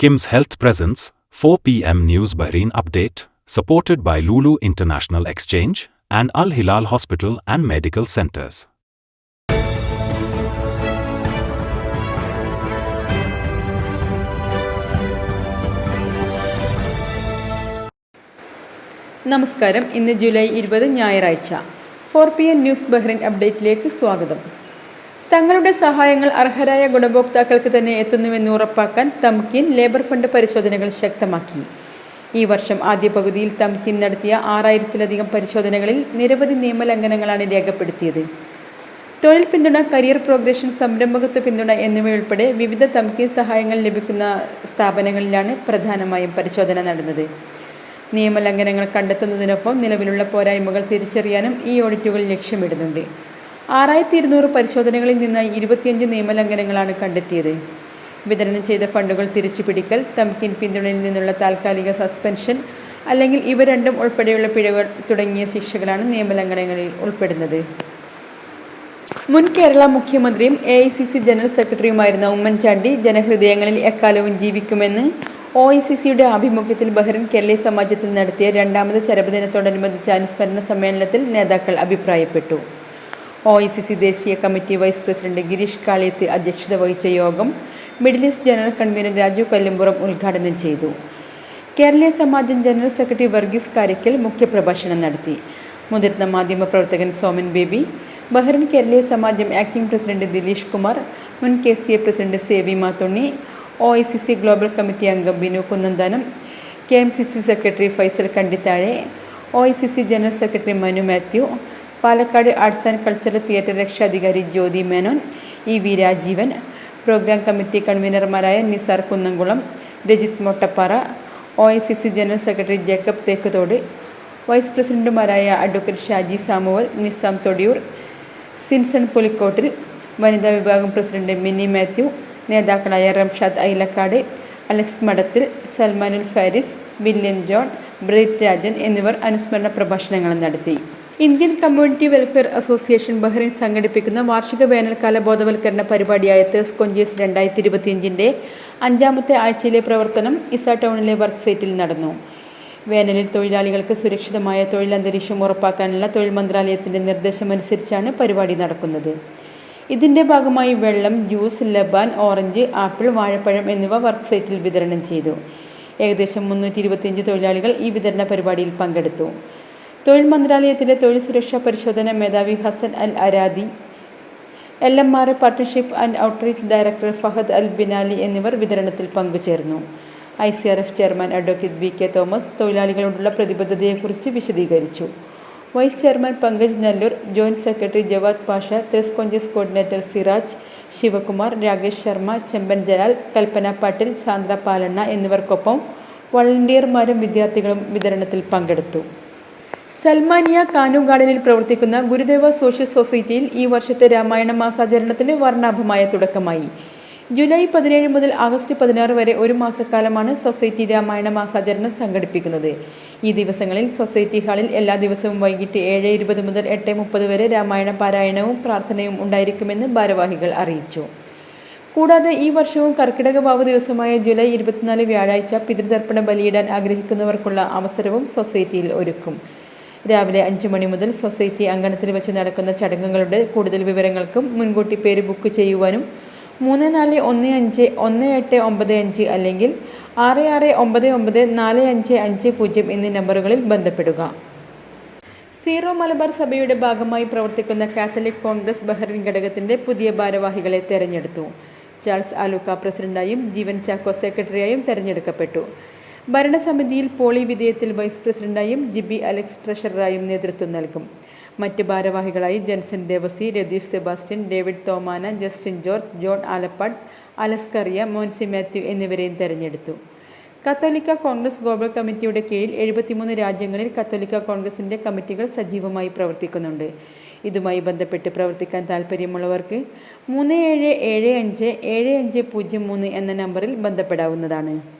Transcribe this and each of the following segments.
Kim's Health Presence, 4 p.m. News Bahrain Update, supported by Lulu International Exchange and Al Hilal Hospital and Medical Centers. നമസ്കാരം ഇന്ന് July ഇരുപത് ഞായറാഴ്ച four P N news Bahrain അപ്ഡേറ്റിലേക്ക് സ്വാഗതം തങ്ങളുടെ സഹായങ്ങൾ അർഹരായ ഗുണഭോക്താക്കൾക്ക് തന്നെ എത്തുന്നുവെന്ന് ഉറപ്പാക്കാൻ തംകിൻ ലേബർ ഫണ്ട് പരിശോധനകൾ ശക്തമാക്കി. ഈ വർഷം ആദ്യ പകുതിയിൽ തംകിൻ നടത്തിയ ആറായിരത്തിലധികം പരിശോധനകളിൽ നിരവധി നിയമലംഘനങ്ങളാണ് രേഖപ്പെടുത്തിയത്. തൊഴിൽ പിന്തുണ കരിയർ പ്രോഗ്രഷൻ സംരംഭകത്വ പിന്തുണ എന്നിവയുൾപ്പെടെ വിവിധ തംകിൻ സഹായങ്ങൾ ലഭിക്കുന്ന സ്ഥാപനങ്ങളിലാണ് പ്രധാനമായും പരിശോധന നടന്നത്. നിയമലംഘനങ്ങൾ കണ്ടെത്തുന്നതിനൊപ്പം നിലവിലുള്ള പോരായ്മകൾ തിരിച്ചറിയാനും ഈ ഓഡിറ്റുകൾ ലക്ഷ്യമിടുന്നുണ്ട്. ആറായിരത്തി ഇരുന്നൂറ് പരിശോധനകളിൽ നിന്ന് ഇരുപത്തിയഞ്ച് നിയമലംഘനങ്ങളാണ് കണ്ടെത്തിയത്. വിതരണം ചെയ്ത ഫണ്ടുകൾ തിരിച്ചുപിടിക്കൽ തംകിൻ പിന്തുണയിൽ നിന്നുള്ള താൽക്കാലിക സസ്പെൻഷൻ അല്ലെങ്കിൽ ഇവ രണ്ടും ഉൾപ്പെടെയുള്ള പിഴകൾ തുടങ്ങിയ ശിക്ഷകളാണ് നിയമലംഘനങ്ങളിൽ ഉൾപ്പെടുന്നത്. മുൻ കേരള മുഖ്യമന്ത്രിയും A I C C general സെക്രട്ടറിയുമായിരുന്ന Oommen Chandy ജനഹൃദയങ്ങളിൽ എക്കാലവും ജീവിക്കുമെന്ന് ഒ ഐ സി സിയുടെ ആഭിമുഖ്യത്തിൽ ബഹ്റിൻ കേരളീയ സമാജത്തിൽ നടത്തിയ രണ്ടാമത് ചരപദിനത്തോടനുബന്ധിച്ച അനുസ്മരണ സമ്മേളനത്തിൽ നേതാക്കൾ അഭിപ്രായപ്പെട്ടു. ഒ ഐ സി സി ദേശീയ committee vice president Girish Kaliyath അധ്യക്ഷത വഹിച്ച യോഗം middle east general convener Raju Kallumpuram ഉദ്ഘാടനം ചെയ്തു. കേരളീയ സമാജം ജനറൽ സെക്രട്ടറി വർഗീസ് കാരിക്കൽ മുഖ്യപ്രഭാഷണം നടത്തി. മുതിർന്ന മാധ്യമപ്രവർത്തകൻ Soman Baby Bahrain Keraleeya Samajam acting president Dileesh Kumar മുൻ K C A president Sevi Mathunni O I C C global committee അംഗം Binu Kunnanthanam K M C C secretary Faisal Kandithazhe O I C C general secretary Manu Mathew Palakkad arts and cultural theatre രക്ഷാധികാരി Jyothi Menon E V Rajeevan programme committee കൺവീനർമാരായ Nisar Kunnamkulam Rajith Mottappara O I C C general secretary Jacob Thekkuthodu vice പ്രസിഡന്റുമാരായ advocate Shaji Samuel Nizam Thodiyoor Sinson Pulikkottil വനിതാ വിഭാഗം president mini Mathew നേതാക്കളായ റംഷാദ് ഐലക്കാട് അലക്സ് മഠത്തിൽ സൽമാനുൽ ഫാരിസ് വില്യൻ ജോൺ ബ്രീറ്റ് രാജൻ എന്നിവർ അനുസ്മരണ പ്രഭാഷണങ്ങൾ നടത്തി. Indian community welfare association Bahrain സംഘടിപ്പിക്കുന്ന വാർഷിക വേനൽക്കാല ബോധവൽക്കരണ പരിപാടിയായ തേഴ്സ് കൊഞ്ചേഴ്സ് രണ്ടായിരത്തി ഇരുപത്തിയഞ്ചിന്റെ അഞ്ചാമത്തെ ആഴ്ചയിലെ പ്രവർത്തനം ഇസ ടൗണിലെ വർക്ക് സൈറ്റിൽ നടന്നു. വേനലിൽ തൊഴിലാളികൾക്ക് സുരക്ഷിതമായ തൊഴിലന്തരീക്ഷം ഉറപ്പാക്കാനുള്ള തൊഴിൽ മന്ത്രാലയത്തിന്റെ നിർദ്ദേശമനുസരിച്ചാണ് പരിപാടി നടക്കുന്നത്. ഇതിന്റെ ഭാഗമായി വെള്ളം ജ്യൂസ് ലബാൻ ഓറഞ്ച് ആപ്പിൾ വാഴപ്പഴം എന്നിവ വർക്ക് സൈറ്റിൽ വിതരണം ചെയ്തു. ഏകദേശം മുന്നൂറ്റി ഇരുപത്തിയഞ്ച് തൊഴിലാളികൾ ഈ വിതരണ പരിപാടിയിൽ പങ്കെടുത്തു. തൊഴിൽ മന്ത്രാലയത്തിലെ തൊഴിൽ സുരക്ഷാ പരിശോധന മേധാവി Hasan Al Aradi L M R partnership and outreach director Fahad Al Binali എന്നിവർ വിതരണത്തിൽ പങ്കുചേർന്നു. I C R F chairman advocate B K Thomas തൊഴിലാളികളോടുള്ള പ്രതിബദ്ധതയെക്കുറിച്ച് വിശദീകരിച്ചു. Vice chairman Pankaj Nallur joint secretary Jawad Pasha തെസ് Congress coordinator Siraj Shivakumar Rakesh Sharma Chemban Jalal Kalpana Patil Chandra Palanna എന്നിവർക്കൊപ്പം വളണ്ടിയർമാരും വിദ്യാർത്ഥികളും വിതരണത്തിൽ പങ്കെടുത്തു. സൽമാനിയ കാനു ഗാർഡനിൽ പ്രവർത്തിക്കുന്ന ഗുരുദേവ സോഷ്യൽ സൊസൈറ്റിയിൽ ഈ വർഷത്തെ രാമായണ മാസാചരണത്തിന് വർണാഭമായ തുടക്കമായി. ജൂലൈ പതിനേഴ് മുതൽ ആഗസ്റ്റ് പതിനാറ് വരെ ഒരു മാസക്കാലമാണ് സൊസൈറ്റി രാമായണ മാസാചരണം സംഘടിപ്പിക്കുന്നത്. ഈ ദിവസങ്ങളിൽ സൊസൈറ്റി ഹാളിൽ എല്ലാ ദിവസവും വൈകിട്ട് ഏഴ് ഇരുപത് മുതൽ എട്ട് മുപ്പത് വരെ രാമായണ പാരായണവും പ്രാർത്ഥനയും ഉണ്ടായിരിക്കുമെന്ന് ഭാരവാഹികൾ അറിയിച്ചു. കൂടാതെ ഈ വർഷവും കർക്കിടക വാവ് ദിവസമായ ജൂലൈ ഇരുപത്തിനാല് വ്യാഴാഴ്ച പിതൃതർപ്പണ ബലിയിടാൻ ആഗ്രഹിക്കുന്നവർക്കുള്ള അവസരവും സൊസൈറ്റിയിൽ ഒരുക്കും. രാവിലെ അഞ്ച് മണി മുതൽ സൊസൈറ്റി അങ്കണത്തിൽ വെച്ച് നടക്കുന്ന ചടങ്ങുകളുടെ കൂടുതൽ വിവരങ്ങൾക്കും മുൻകൂട്ടി പേര് ബുക്ക് ചെയ്യുവാനും മൂന്ന് നാല് ഒന്ന് അഞ്ച് ഒന്ന് എട്ട് ഒമ്പത് അഞ്ച് അല്ലെങ്കിൽ ആറ് ആറ് ഒമ്പത് ഒമ്പത് നാല് അഞ്ച് അഞ്ച് പൂജ്യം എന്നീ നമ്പറുകളിൽ ബന്ധപ്പെടുക. സീറോ മലബാർ സഭയുടെ ഭാഗമായി പ്രവർത്തിക്കുന്ന കാത്തലിക് കോൺഗ്രസ് ബഹ്റിൻ ഘടകത്തിന്റെ പുതിയ ഭാരവാഹികളെ തെരഞ്ഞെടുത്തു. ചാൾസ് ആലൂക്ക പ്രസിഡന്റായും ജീവൻ ചാക്കോ സെക്രട്ടറിയായും തെരഞ്ഞെടുക്കപ്പെട്ടു. ഭരണസമിതിയിൽ പോളി വിധേയത്തിൽ വൈസ് പ്രസിഡന്റായും ജിബി അലക്സ് ട്രഷററായും നേതൃത്വം നൽകും. മറ്റ് ഭാരവാഹികളായി Jenson Devasi Ratheesh Sebastian David തോമാന Justin George John Alappad അലസ്കറിയ Monsy Mathew എന്നിവരെയും തെരഞ്ഞെടുത്തു. കത്തോലിക്ക കോൺഗ്രസ് ഗ്ലോബൽ കമ്മിറ്റിയുടെ കീഴിൽ എഴുപത്തിമൂന്ന് രാജ്യങ്ങളിൽ കത്തോലിക്ക കോൺഗ്രസിന്റെ കമ്മിറ്റികൾ സജീവമായി പ്രവർത്തിക്കുന്നുണ്ട്. ഇതുമായി ബന്ധപ്പെട്ട് പ്രവർത്തിക്കാൻ താൽപ്പര്യമുള്ളവർക്ക് മൂന്ന് ഏഴ് ഏഴ് അഞ്ച് ഏഴ് അഞ്ച് പൂജ്യം മൂന്ന് എന്ന നമ്പറിൽ ബന്ധപ്പെടാവുന്നതാണ്.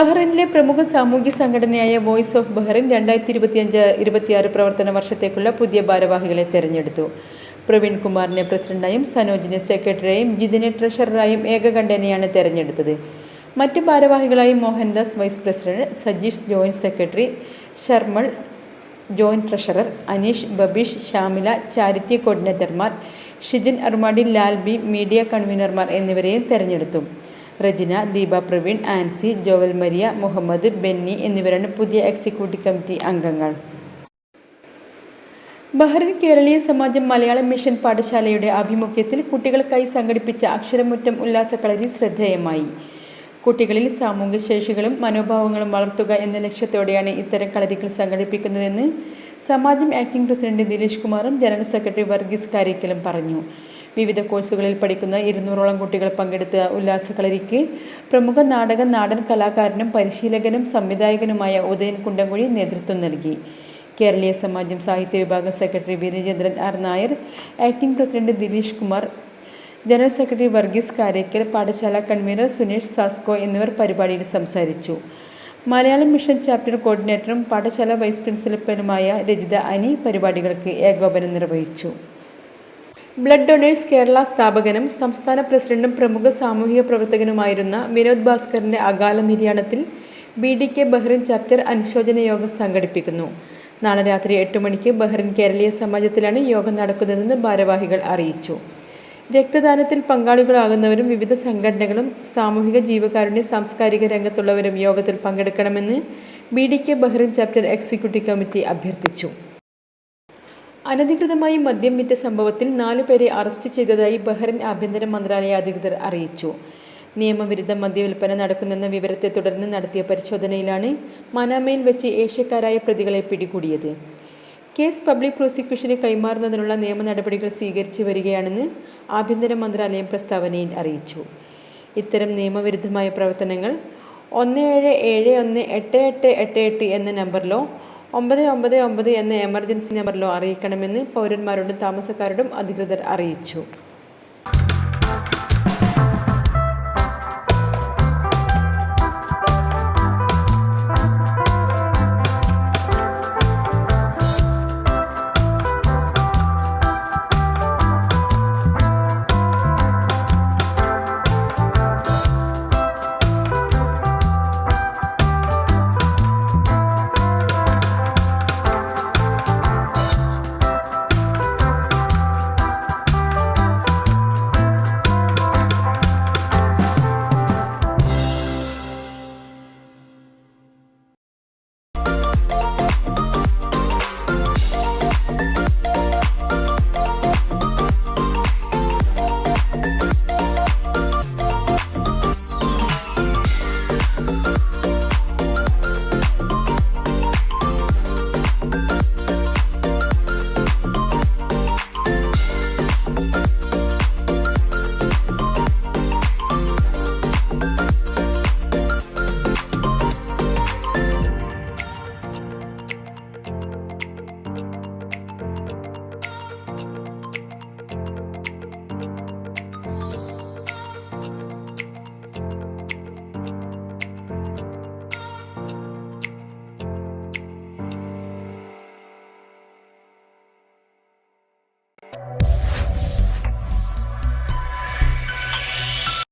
ബഹ്റൈനിലെ പ്രമുഖ സാമൂഹ്യ സംഘടനയായ വോയിസ് ഓഫ് ബഹ്റൈൻ രണ്ടായിരത്തി ഇരുപത്തിയഞ്ച് ഇരുപത്തിയാറ് പ്രവർത്തന വർഷത്തേക്കുള്ള പുതിയ ഭാരവാഹികളെ തെരഞ്ഞെടുത്തു. പ്രവീൺ കുമാറിനെ പ്രസിഡന്റായും സനോജിനെ സെക്രട്ടറിയായും ജിതിനെ ട്രഷററായും ഏകകണ്ഠനെയാണ് തെരഞ്ഞെടുത്തത്. മറ്റ് ഭാരവാഹികളായി Mohandas vice president Sajeesh joint secretary ശർമ്മൾ joint treasurer Aneesh Babeesh Shamila charity കോർഡിനേറ്റർമാർ Shijin അർമാഡി Lal B media കൺവീനർമാർ എന്നിവരെയും തെരഞ്ഞെടുത്തു. റജിന ദീപ പ്രവീൺ ആൻസി ജോവൽ മരിയ മുഹമ്മദ് ബെന്നി എന്നിവരാണ് പുതിയ എക്സിക്യൂട്ടീവ് കമ്മിറ്റി അംഗങ്ങൾ. ബഹ്റിൻ കേരളീയ സമാജം മലയാളം മിഷൻ പാഠശാലയുടെ ആഭിമുഖ്യത്തിൽ കുട്ടികൾക്കായി സംഘടിപ്പിച്ച അക്ഷരമുറ്റം ഉല്ലാസക്കളരി ശ്രദ്ധേയമായി. കുട്ടികളിൽ സാമൂഹ്യ ശേഷികളും മനോഭാവങ്ങളും വളർത്തുക എന്ന ലക്ഷ്യത്തോടെയാണ് ഇത്തരം കളരികൾ സംഘടിപ്പിക്കുന്നതെന്ന് സമാജം ആക്ടിംഗ് പ്രസിഡന്റ് നിലേഷ് കുമാറും ജനറൽ സെക്രട്ടറി വർഗീസ് കാരിക്കലും പറഞ്ഞു. വിവിധ കോഴ്സുകളിൽ പഠിക്കുന്ന ഇരുന്നൂറോളം കുട്ടികൾ പങ്കെടുത്ത ഉല്ലാസക്കളരിക്ക് പ്രമുഖ നാടക നാടൻ കലാകാരനും പരിശീലകനും സംവിധായകനുമായ ഉദയൻ കുണ്ടംകുഴി നേതൃത്വം നൽകി. കേരളീയ സമാജം സാഹിത്യ വിഭാഗം secretary Veerachandran R Nair acting president Dileesh Kumar general secretary Varghese Karakkal പാഠശാല കൺവീനർ സുനീഷ് സാസ്കോ എന്നിവർ പരിപാടിയിൽ സംസാരിച്ചു. മലയാളം മിഷൻ ചാപ്റ്റർ കോർഡിനേറ്ററും പാഠശാല വൈസ് പ്രിൻസിപ്പലുമായ രജിത അനി പരിപാടികൾക്ക് ഏകോപനം നിർവഹിച്ചു. ബ്ലഡ് ഡൊണേഴ്സ് കേരള സ്ഥാപകനും സംസ്ഥാന പ്രസിഡന്റും പ്രമുഖ സാമൂഹിക പ്രവർത്തകനുമായിരുന്ന വിനോദ് ഭാസ്കറിന്റെ അകാല നിര്യാണത്തിൽ B D K Bahrain chapter അനുശോചന യോഗം സംഘടിപ്പിക്കുന്നു. നാളെ രാത്രി എട്ട് മണിക്ക് ബഹ്റിൻ കേരളീയ സമാജത്തിലാണ് യോഗം നടക്കുന്നതെന്ന് ഭാരവാഹികൾ അറിയിച്ചു. രക്തദാനത്തിൽ പങ്കാളികളാകുന്നവരും വിവിധ സംഘടനകളും സാമൂഹിക ജീവകാരുണ്യ സാംസ്കാരിക രംഗത്തുള്ളവരും യോഗത്തിൽ പങ്കെടുക്കണമെന്ന് B D K Bahrain chapter executive committee അഭ്യർത്ഥിച്ചു. അനധികൃതമായി മദ്യം വിറ്റ സംഭവത്തിൽ നാലുപേരെ അറസ്റ്റ് ചെയ്തതായി ബഹ്റൈൻ ആഭ്യന്തര മന്ത്രാലയ അധികൃതർ അറിയിച്ചു നിയമവിരുദ്ധ മദ്യവിൽപ്പന നടക്കുന്നെന്ന വിവരത്തെ തുടർന്ന് നടത്തിയ പരിശോധനയിലാണ് മനാമയിൽ വെച്ച് ഏഷ്യക്കാരായ പ്രതികളെ പിടികൂടിയത് കേസ് പബ്ലിക് പ്രോസിക്യൂഷന് കൈമാറുന്നതിനുള്ള നിയമ നടപടികൾ സ്വീകരിച്ചു വരികയാണെന്ന് ആഭ്യന്തര മന്ത്രാലയം പ്രസ്താവനയിൽ അറിയിച്ചു ഇത്തരം നിയമവിരുദ്ധമായ പ്രവർത്തനങ്ങൾ ഒന്ന് ഏഴ് ഏഴ് ഒന്ന് എട്ട് എട്ട് എട്ട് എട്ട് എന്ന നമ്പറിലോ ഒമ്പത് ഒമ്പത് ഒമ്പത് എന്ന എമർജൻസി നമ്പറിലോ അറിയിക്കണമെന്ന് പൗരന്മാരോടും താമസക്കാരോടും അധികൃതർ അറിയിച്ചു.